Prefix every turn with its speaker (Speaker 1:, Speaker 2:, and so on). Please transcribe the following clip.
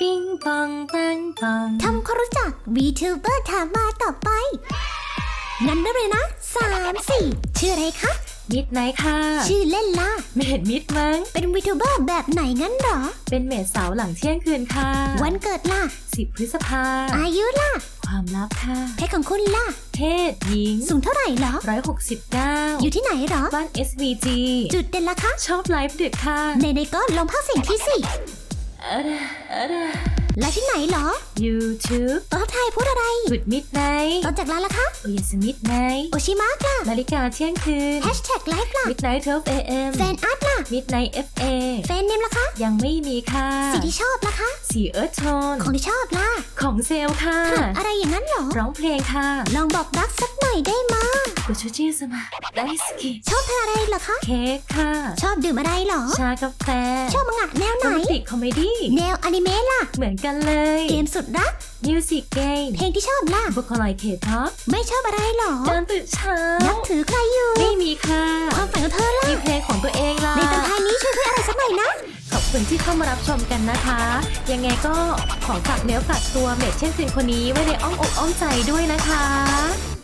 Speaker 1: ปิ้งปองปังปอง
Speaker 2: ทำความรู้จัก VTuber ถามมาต่อไป งั้นได้เลยนะสามสี่ชื่ออะไรคะ
Speaker 1: มิดไนท์ค่ะ
Speaker 2: ชื่อเล่นล่ะ
Speaker 1: เมดมิดมั้ง
Speaker 2: เป็น VTuber แบบไหนงั้นเหรอ
Speaker 1: เป็นเมดสาวหลังเที่ยงคืนค่ะ
Speaker 2: วันเกิดล่ะ
Speaker 1: 10พฤษภา
Speaker 2: อายุล่ะ
Speaker 1: ความลับค่ะ
Speaker 2: เพศของคุณล่ะ
Speaker 1: เพศหญิง
Speaker 2: สูงเท่าไหร่เหรอ
Speaker 1: 169
Speaker 2: อยู่ที่ไหนเหรอ
Speaker 1: บ้าน SVG
Speaker 2: จุดเด่นล่ะคะ
Speaker 1: ชอบไลฟ์ดึกค่ะ
Speaker 2: ในในๆก็ลองพักเสียงที่สิ
Speaker 1: เอะระเอะระ
Speaker 2: แล้วที่ไหนเหรอ
Speaker 1: YouTube
Speaker 2: ตอนไทยพูดอะไร
Speaker 1: จุดมิดไนท์
Speaker 2: ตอนจากร้านล่ะคะ
Speaker 1: โอยาสมิดไนท์
Speaker 2: โอชิมะล่ะ
Speaker 1: นาฬิกาเที่ยงคืน
Speaker 2: แฮชแท็กไลฟ์ล่ะ
Speaker 1: Midnight 12 AM
Speaker 2: แฟนอาร์ตล่ะ
Speaker 1: Midnight FA
Speaker 2: แฟนเนมล่ะคะ
Speaker 1: ยังไม่มีค่ะ
Speaker 2: สีที่ชอบล่ะคะ
Speaker 1: สีเอิร์ธโทน
Speaker 2: ของที่ชอบล่ะ
Speaker 1: ของเซลลค่ะ
Speaker 2: อะไรอย่างนั้นเหรอ
Speaker 1: ร้องเพลงค่ะ
Speaker 2: ลองบอกรักสักหน่อยได้มา
Speaker 1: กุชูจิสมาไดสกิ
Speaker 2: ชอบทานอะไรเหรอคะ
Speaker 1: เค้กค่ะ
Speaker 2: ชอบดื่มอะไรเหรอ
Speaker 1: ชากาแฟ
Speaker 2: ชอบมังงะแนวไห
Speaker 1: โร
Speaker 2: น
Speaker 1: แมน ติกคอมเมดี้
Speaker 2: แนวอนิเมะล่ะ
Speaker 1: เหมือนกันเลย
Speaker 2: เกมสุดรัก
Speaker 1: มิวสิกเกม
Speaker 2: เพลงที่ชอบล่ะ
Speaker 1: บุคลอยเคท็อป
Speaker 2: ไม่ชอบอะไรเหรอ
Speaker 1: เดินตื่นเช้า
Speaker 2: นับถือใครอยู่
Speaker 1: ไม่มีค่ะ
Speaker 2: ความฝันของเธอล่ะ
Speaker 1: มีเพลงของตัวเองล่ะ
Speaker 2: ในตอนท้ายนี้ช่วยเพื่ออะไรสักหน่อยนะ
Speaker 1: ขอบคุณที่เข้ามารับชมกันนะคะ ยังไงก็ขอฝากเนื้อฝากตัวเมดเช่นคืนคนนี้ไว้ในอ้อมอกอ้อมใจด้วยนะคะ